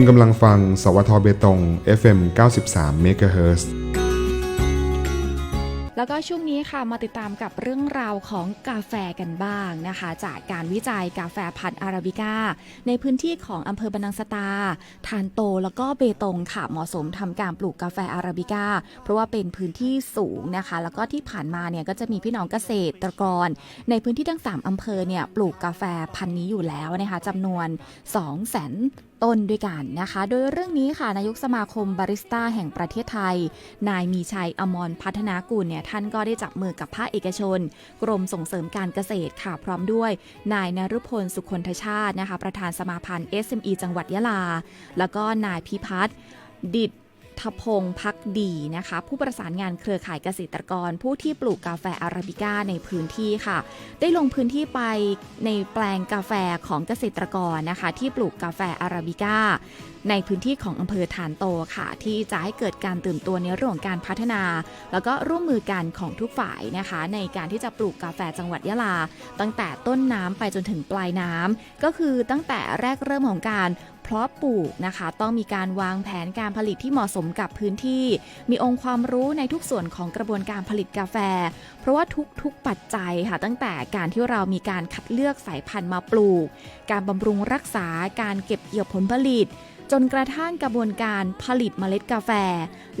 คุณกำลังฟัง สวทเบตง FM 93 MHz แล้วก็ช่วงนี้ค่ะมาติดตามกับเรื่องราวของกาแฟกันบ้างนะคะ จากการวิจัยกาแฟพันธุ์อาราบิก้า ในพื้นที่ของอำเภอบันังสตา ทานโตแล้วก็เบตงค่ะเหมาะสมทำการปลูกกาแฟอาราบิก้า เพราะว่าเป็นพื้นที่สูงนะคะ แล้วก็ที่ผ่านมาเนี่ยก็จะมีพี่น้องเกษตรกร ในพื้นที่ทั้ง 3อำเภอเนี่ยปลูกกาแฟพันธุ์นี้อยู่แล้วนะคะจำนวน 2 0 0 0 0 ต้นด้วยกันนะคะ โดยเรื่องนี้ค่ะนายกสมาคมบาริสต้าแห่งประเทศไทย นายมีชัยอมรพัฒนากุลเนี่ยท่านก็ได้จับมือกับภาคเอกชน กรมส่งเสริมการเกษตรค่ะพร้อมด้วย นายนรุพลสุคนทชาตินะคะ ประธานสมาพันธ์ SME จังหวัดยะลา แล้วก็นายพิพัฒน์ดิด ทพงศ์พักดีนะคะ ผู้ประสานงานเครือข่ายเกษตรกร ผู้ที่ปลูกกาแฟอาราบิก้าในพื้นที่ค่ะ ได้ลงพื้นที่ไปในแปลงกาแฟของเกษตรกรนะคะ ที่ปลูกกาแฟอาราบิก้าในพื้นที่ของอำเภอฐานโตค่ะ ที่จะให้เกิดการตื่นตัวในเรื่องของการพัฒนา แล้วก็ร่วมมือกันของทุกฝ่ายนะคะ ในการที่จะปลูกกาแฟจังหวัดยะลา ตั้งแต่ต้นน้ำไปจนถึงปลายน้ำก็คือตั้งแต่แรกเริ่มของการ เพาะปลูกนะคะ ต้องมีการวางแผนการผลิตที่เหมาะสมกับพื้นที่ มีองค์ความรู้ในทุกส่วนของกระบวนการผลิตกาแฟ เพราะว่าทุกๆปัจจัยค่ะ ตั้งแต่การที่เรามีการคัดเลือกสายพันธุ์มาปลูก การบำรุงรักษาการเก็บเกี่ยวผลผลิตจนกระทั่งกระบวนการผลิตเมล็ดกาแฟ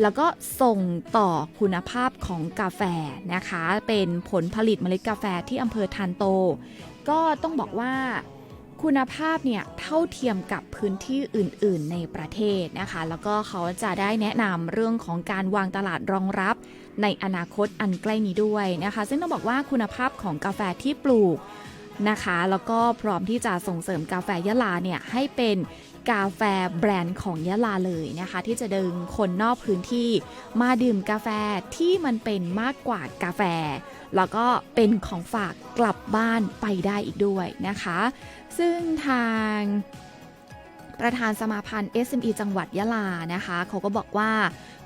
แล้วก็ส่งต่อคุณภาพของกาแฟนะคะ เป็นผลผลิตเมล็ดกาแฟที่อำเภอทานโต ก็ต้องบอกว่า คุณภาพเนี่ยเท่าเทียมกับพื้นที่อื่น ๆ ในประเทศนะคะ แล้วก็เขาจะได้แนะนำเรื่องของการวางตลาดรองรับ ในอนาคตอันใกล้นี้ด้วยนะคะ ซึ่งต้องบอกว่าคุณภาพของกาแฟที่ปลูกนะคะ แล้วก็พร้อมที่จะส่งเสริมกาแฟยะลาเนี่ยให้เป็น กาแฟแบรนด์ของยะลาเลยนะคะ ที่จะดึงคนนอกพื้นที่มาดื่มกาแฟที่มันเป็นมากกว่ากาแฟ แล้วก็เป็นของฝากกลับบ้านไปได้อีกด้วยนะคะ ซึ่งทางประธานสมาพันธ์ SME จังหวัดยะลานะคะ เขาก็บอกว่า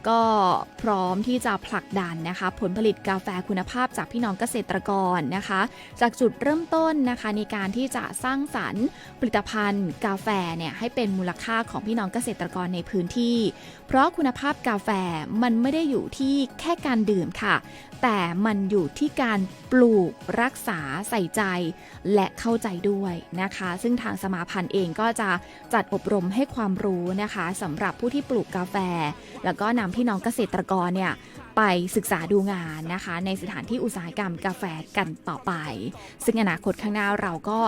ก็พร้อมที่จะผลักดันนะคะ ผลผลิตกาแฟคุณภาพจากพี่น้องเกษตรกรนะคะ จากจุดเริ่มต้นนะคะในการที่จะสร้างสรรค์ผลิตภัณฑ์ กาแฟเนี่ยให้เป็นมูลค่าของพี่น้องเกษตรกรในพื้นที่ เพราะคุณภาพกาแฟมันไม่ได้อยู่ที่แค่การดื่มค่ะ แต่มันอยู่ที่การปลูกรักษาใส่ใจ และเข้าใจด้วยนะคะ ซึ่งทางสมาพันธ์เองก็จะจัดอบรมให้ความรู้นะคะสำหรับผู้ที่ปลูกกาแฟ แล้วก็นำพี่น้องเกษตรกรเนี่ย ไปศึกษาดูงานนะคะ ในสถานที่อุตสาหกรรมกาแฟกันต่อไป ซึ่งอนาคตข้างหน้าเราก็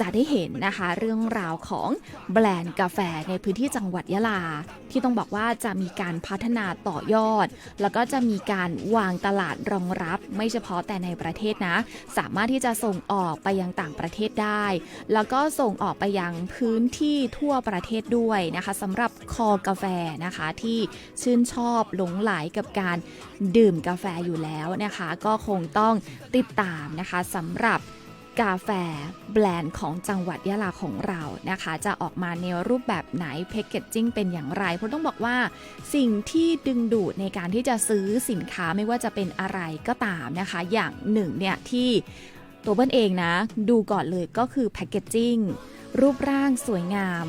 จะได้เห็นนะคะ เรื่องราวของแบรนด์กาแฟในพื้นที่จังหวัดยะลา ที่ต้องบอกว่าจะมีการพัฒนาต่อยอด แล้วก็จะมีการวางตลาดรองรับไม่เฉพาะแต่ในประเทศนะ สามารถที่จะส่งออกไปยังต่างประเทศได้ แล้วก็ส่งออกไปยังพื้นที่ทั่วประเทศด้วยนะคะสำหรับคอกาแฟนะคะที่ชื่นชอบหลงไหลกับการดื่มกาแฟอยู่แล้วนะคะ ก็คงต้องติดตามนะคะสำหรับกาแฟแบรนด์ของจังหวัดยะลาของเรานะคะ จะออกมาในรูปแบบไหนแพคเกจจิ้งเป็นอย่างไร เพราะต้องบอกว่าสิ่งที่ดึงดูดในการที่จะซื้อสินค้าไม่ว่าจะเป็นอะไรก็ตามนะคะ อย่างหนึ่งเนี่ยที่ตัวเบิ้ลเองนะ ดูก่อนเลยก็คือแพคเกจจิ้งรูปร่างสวยงาม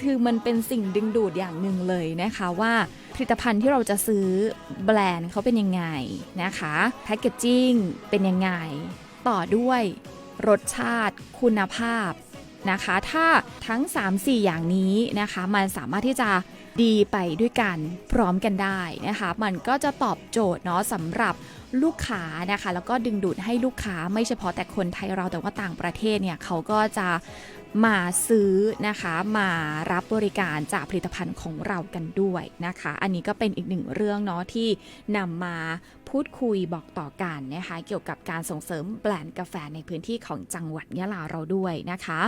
คือมันเป็นสิ่งดึงดูดอย่างหนึ่งเลยนะคะว่าผลิตภัณฑ์ที่เราจะซื้อแบรนด์เขาเป็นยังไงนะคะแพคเกจจิ้งเป็นยังไง ต่อด้วยรสชาติคุณภาพนะคะ ถ้าทั้ง 3-4 อย่างนี้นะคะ มันสามารถที่จะ ดีไปด้วยกันพร้อมกันได้นะคะ มันก็จะตอบโจทย์เนาะสำหรับลูกค้านะคะ แล้วก็ดึงดูดให้ลูกค้าไม่เฉพาะแต่คนไทยเราแต่ว่าต่างประเทศเนี่ยเขาก็จะมาซื้อนะคะมารับบริการจากผลิตภัณฑ์ของเรากันด้วยนะคะ อันนี้ก็เป็นอีกหนึ่งเรื่องเนาะที่นำมาพูดคุยบอกต่อกันนะคะ เกี่ยวกับการส่งเสริมแบรนด์กาแฟในพื้นที่ของจังหวัดยะลาเราด้วยนะคะ